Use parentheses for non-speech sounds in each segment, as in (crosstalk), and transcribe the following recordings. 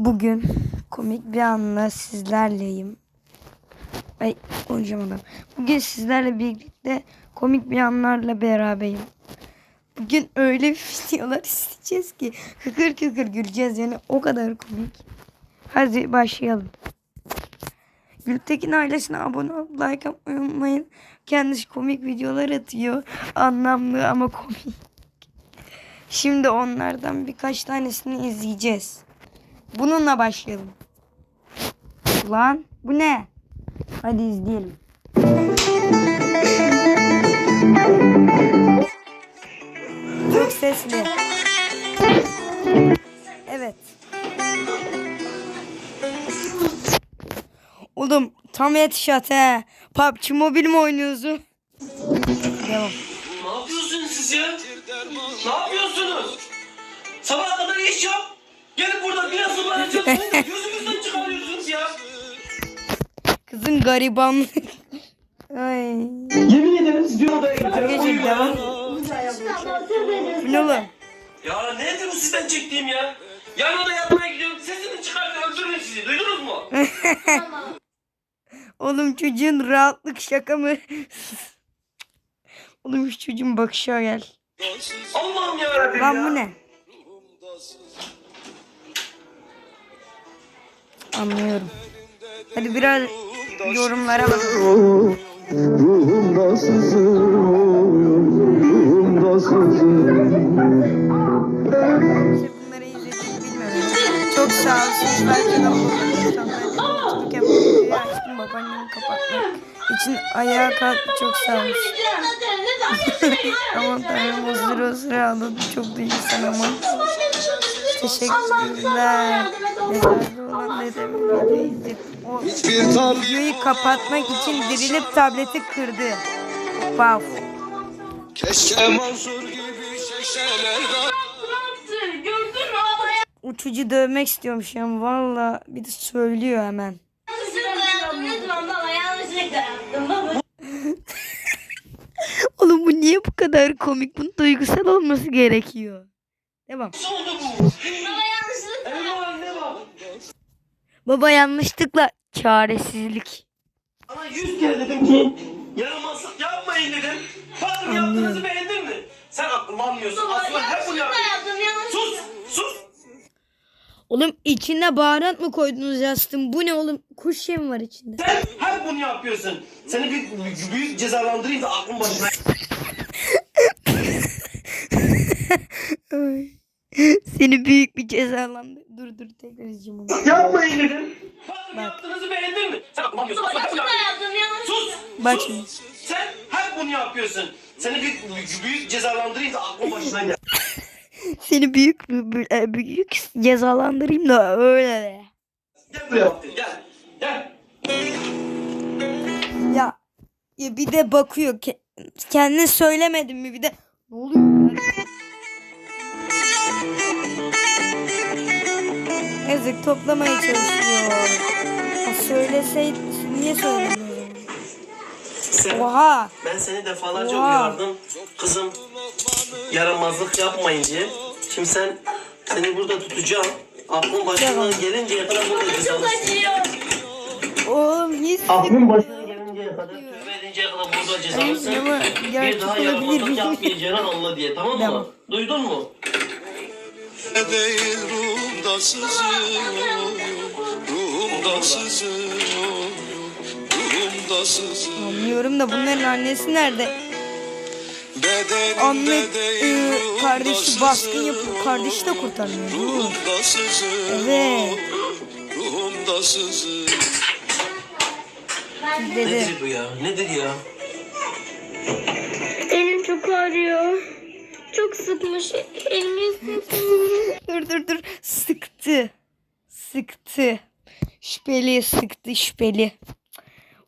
Bugün komik bir anla sizlerleyim. Ay konuşamadım. Bugün sizlerle birlikte komik bir anlarla beraberim. Bugün öyle (laughs) videolar isteyeceğiz ki kıkır kıkır güleceğiz yani o kadar komik. Hadi başlayalım. Gültekin ailesine abone olup like yapmayı unutmayın. Kendisi komik videolar atıyor. Anlamlı ama komik. Şimdi onlardan birkaç tanesini izleyeceğiz. Bununla başlayalım. Lan bu ne? Hadi izleyelim. Çok sesli. Evet. Oğlum tam headshot he. PUBG Mobile mi oynuyorsun? Devam. Ne yapıyorsunuz siz ya? Ne yapıyorsunuz? Sabaha kadar iş yap. Gelip burada biraz ısmarlayacağız. (laughs) Gözümüzden çıkarıyorsunuz ya. Kızın gariban. Ay. Yemin ederim siz diyor odaya. Geçin devam. Ne oğlum? Ya nedir bu sizden çektiğim ya? Yan odaya yatmaya gidiyorum. Sesini çıkartın öldürürüm sizi. Duydunuz mu? (laughs) Oğlum çocuğun rahatlık şaka mı? Oğlum şu çocuğun bakışa gel. Allah'ım yarabbim Lan ya. bu ne? Anlıyorum. Hadi biraz yorumlara bakalım. Ruhumda sızıyor, ruhumda bilmiyorum. Çok sağ olsun. Belki de Çocuk yapmayı açtım babaannemi kapatmak için ayağa kalktı. Çok sağ olsun. aman tanrım o sıra o sıra ağladı. Çok duygusal aman. Teşekkürler. Olan videoyu. O kapatmak için dirilip tableti kırdı. Wow. keşke Mansur gibi şeşeler Gördün mü havaya Uçucu dövmek istiyormuş ya. Valla bir de söylüyor hemen. (laughs) Oğlum bu niye bu kadar komik? Bunun duygusal olması gerekiyor. Devam. Baba yanlışlıkla çaresizlik. Sana yüz kere dedim ki yaramazlık yapmayın dedim. Bari yaptığınızı beğendin mi? Sen aklımı almıyorsun. baba Aslında hep bunu yaptım Sus! Sus! Oğlum içine baharat mı koydunuz yastım? Bu ne oğlum? Kuş şey mi var içinde? Sen hep bunu yapıyorsun. Seni bir büyük cezalandırayım da aklın başına. Ay. Seni büyük bir cezalandı. Dur dur tekrar izleyeceğim onu. Yapmayın dedim. Bari yaptığınızı beğendin mi? Sen bunu yapıyorsun. yaptım yanlışlıkla. Sus! Bak şimdi. Sen hep bunu yapıyorsun. Seni bir büyük cezalandırayım da aklın başına gel. (laughs) Seni büyük büyük, e, büyük cezalandırayım da öyle de. Gel buraya bak. Gel. Gel. Ya, ya bir de bakıyor. Ke- kendin söylemedin mi bir de? Ne oluyor? Yazık toplamaya çalışıyor. Ha, söyleseydi niye söylemiyor? Sen, Oha. ben seni defalarca Oha. uyardım. Kızım yaramazlık yapmayın diye. Şimdi sen seni burada tutacağım. Aklın başına gelinceye kadar burada cezalısın. Acıyor. Oğlum niye Aklın başına gelinceye kadar, tövbe edinceye kadar burada cezalısın. Ama Bir daha olabilir yaramazlık yapmayacağını anla diye tamam mı? Tamam. Duydun mu? değil ruhumda sızıyor, ruhumda sızıyor, ruhumda sızıyor. Anlıyorum da bunların annesi nerede? Anne e, kardeşi baskın yapıyor. Kardeşi de kurtarmıyor. Ruhumda sızıyor, Evet. ruhumda sızıyor. Dedi. Nedir bu ya? Nedir ya? Elim çok ağrıyor. Sıkmış. Elimi Dur dur dur. Sıktı. Sıktı. Şüpheli sıktı şüpheli.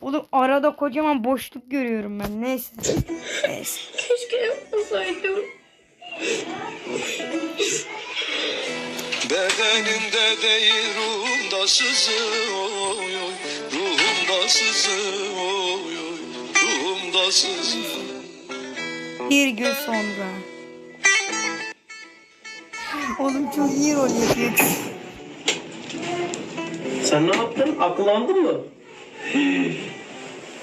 Oğlum arada kocaman boşluk görüyorum ben. Neyse. Neyse. keşke yapmasaydım. Bedenimde değil ruhumda sızıyor, ruhumda sızıyor, ruhumda sızıyor. Bir gün sonra. Oğlum çok iyi rol yapıyor. Sen ne yaptın? Akıllandın mı?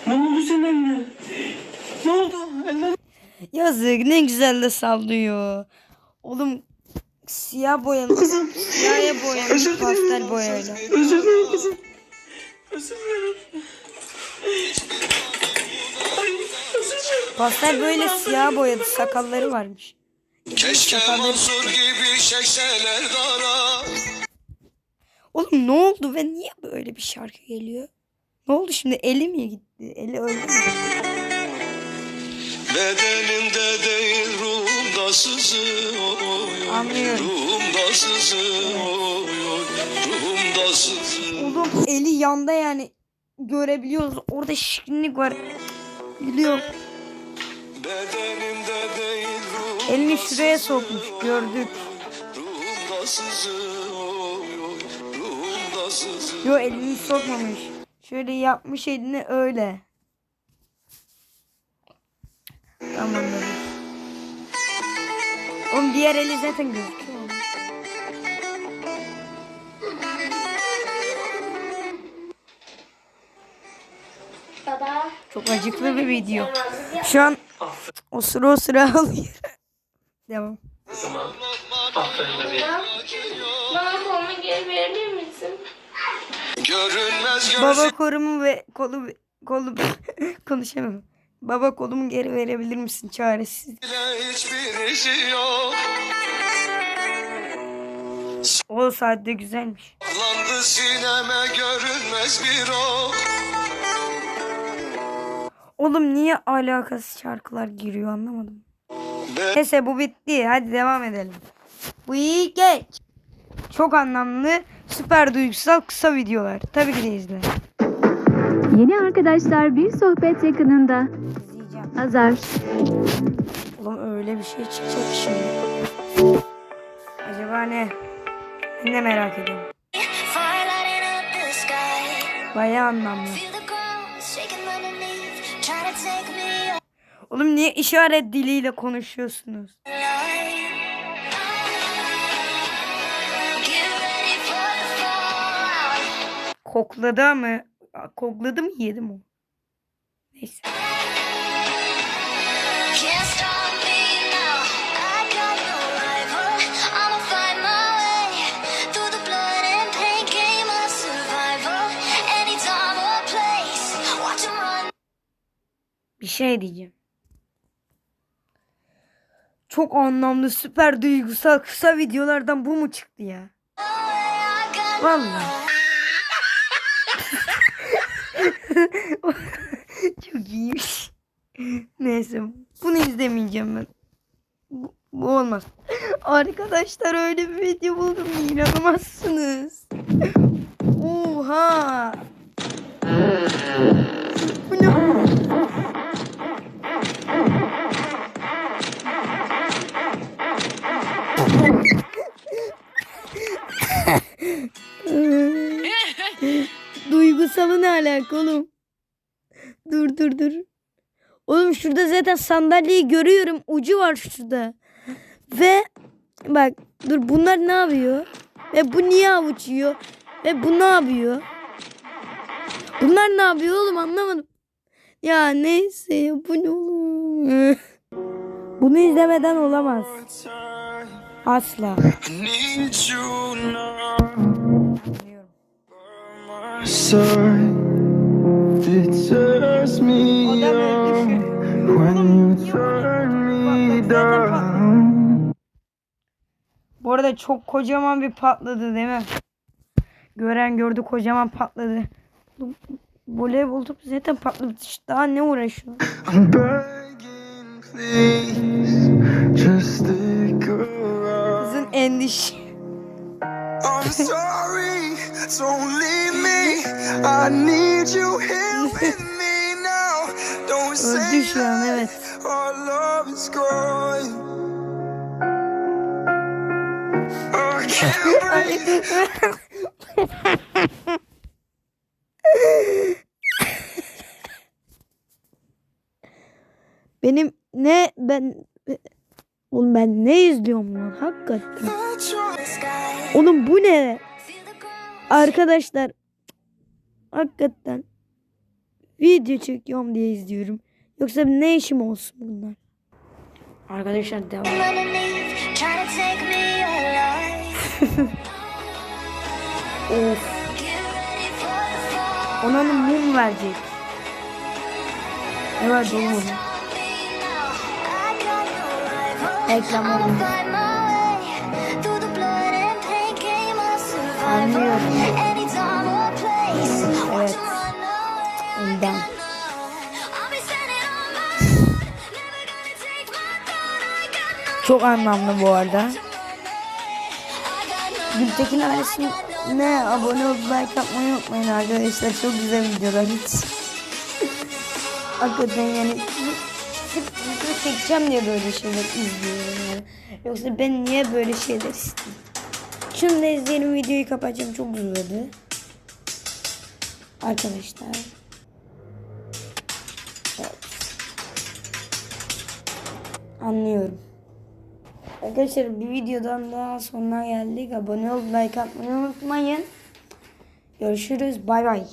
ne oldu senin eline? Ne oldu? Eller Yazık ne güzel de sallıyor. Oğlum siyah boyalı. Siyah boyalı pastel boyayla. Özür dilerim kızım. Özür özür dilerim. Pastel böyle siyah boyadı sakalları varmış. Keşke Mansur gibi çekseler dara Oğlum ne oldu ve niye böyle bir şarkı geliyor? Ne oldu şimdi eli mi gitti? Eli öldü mü? Bedenimde değil ruhumda sızıyor Anlıyorum. Ruhumda sızıyor Ruhumda sızıyor Oğlum eli yanda yani görebiliyoruz. Orada şirinlik var. Biliyorum. Bedenimde değil Elini şuraya sokmuş gördük. Yo elini sokmamış. Şöyle yapmış elini öyle. Tamam anladım. Oğlum diğer eli zaten gözüküyor. Baba. Çok acıklı bir video. Şu an o sıra o sıra alıyor. Devam. Aferin bebeğim. Bana kolumu geri verebilir misin? Görünmez Baba gözüm korumu ve kolu kolu (laughs) konuşamam. Baba kolumu geri verebilir misin çaresiz? hiçbir yok O saatte güzelmiş. Landı sineme görünmez bir ok Oğlum niye alakasız şarkılar giriyor anlamadım. Ben Neyse bu bitti. Hadi devam edelim. Bu iyi geç. Çok anlamlı, süper duygusal kısa videolar. Tabii ki de izle. Yeni arkadaşlar bir sohbet yakınında. İzleyeceğim. Azar. Oğlum öyle bir şey çıkacak şimdi. Acaba ne? Ben de merak ediyorum. Bayağı anlamlı. Oğlum niye işaret diliyle konuşuyorsunuz? Kokladı ama kokladı mı yedim o. Neyse. Bir şey diyeceğim. Çok anlamlı, süper duygusal kısa videolardan bu mu çıktı ya? Vallahi. (laughs) Çok iyiymiş. Neyse bunu izlemeyeceğim ben. Bu, bu olmaz. Arkadaşlar öyle bir video buldum inanamazsınız. Oha. Duygusalı ne alaka oğlum? Dur dur dur. Oğlum şurada zaten sandalyeyi görüyorum. Ucu var şurada. Ve bak dur bunlar ne yapıyor? Ve bu niye avuç yiyor? Ve bu ne yapıyor? Bunlar ne yapıyor oğlum anlamadım. Ya neyse bu ne oğlum? (laughs) Bunu izlemeden olamaz. Asla. Bu arada çok kocaman bir patladı değil mi? Gören gördü kocaman patladı. Voleybol topu zaten patladı. Daha ne uğraşıyor? Kızın endişi. Don't leave me. I need you here (laughs) with me now. Don't say Öldü şu an evet. our love is gone. I can't (laughs) breathe. Benim ne ben Oğlum ben ne izliyorum lan hakikaten. Oğlum bu ne? Arkadaşlar hakikaten video çekiyorum diye izliyorum. Yoksa ne işim olsun bunlar? Arkadaşlar devam. (laughs) Of. Ona mum verecek. Rival. Reklam I'ma oldu. No Çok anlamlı bu arada. Gültekin ailesine abone olup like atmayı unutmayın arkadaşlar. Çok güzel videolar. Hiç. (laughs) Hakikaten yani sırf video çekeceğim diye böyle şeyler izliyorum. Yani. Yoksa ben niye böyle şeyler isteyeyim? Şunu da izleyelim videoyu kapatacağım. Çok uzadı. Arkadaşlar. Evet. Anlıyorum. Arkadaşlar bir videodan daha sonuna geldik. Abone olup like atmayı unutmayın. Görüşürüz. Bay bay.